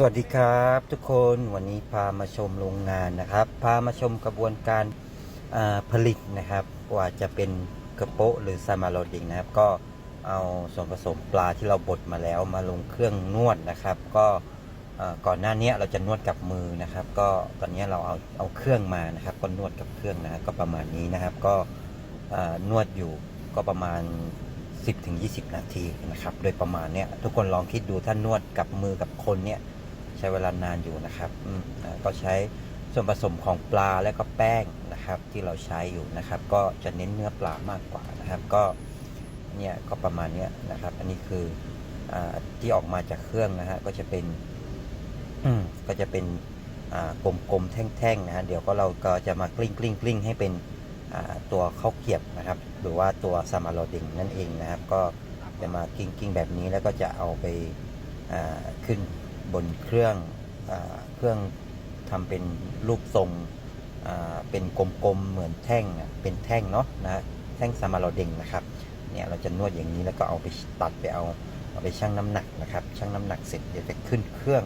สวัสดีครับทุกคนวันนี้พามาชมโรงงานนะครับ พามาชมกระบวนการผลิตนะครับกว่าจะเป็นกระโปะหรือซามาโรดิงนะครับ ก็เอาส่วนผสมปลาที่เราบดมาแล้วมาลงเครื่องนวดนะครับ ก็ก่อนหน้านี้เราจะนวดกับมือนะครับ ก็ตอนนี้เราเอาเอาเครื่องมานะครับ ก็นวดกับเครื่องนะก็ประมาณนี้นะครับ ก็นวดอยู่ก็ประมาณ10ถึง20 นาทีนะครับ โดยประมาณเนี้ยทุกคนลองคิดดูถ้านวดกับมือกับคนเนี่ย ใช้เวลานานอยู่นะครับก็ใช้ส่วนผสมของปลาและก็แป้งนะครับที่เราใช้อยู่นะครับ ก็จะเน้นเนื้อปลามากกว่านะครับ ก็เนี่ยก็ประมาณนี้นะครับ อันนี้คืออที่ออกมาจากเครื่องนะฮะก็จะเป็นก็จะเป็นกลมๆแท่งๆนะฮะเดี๋ยวก็เราก็จะมากลิ้งกลิ้งกลิ้งให้เป็นตัวข้าวเกียบนะครับ หรือว่าตัวซามาโรดิงนั่นเองนะครับ ก็จะมากลิ้งกลิ้งแบบนี้แล้วก็จะเอาไปขึ้น บนเครื่องอเครื่องทำเป็นรูปทรงเป็นกลมๆเหมือนแท่งเป็นแท่งเนาะนะแท่งซามาโรดิงนะครับเนี่ยเราจะนวดอย่างนี้แล้วก็เอาไปตัดไปเอาเอาไปชั่งน้ำหนักนะครับชั่งน้ำหนักเสร็จเดี๋ยวจะขึ้นเครื่อง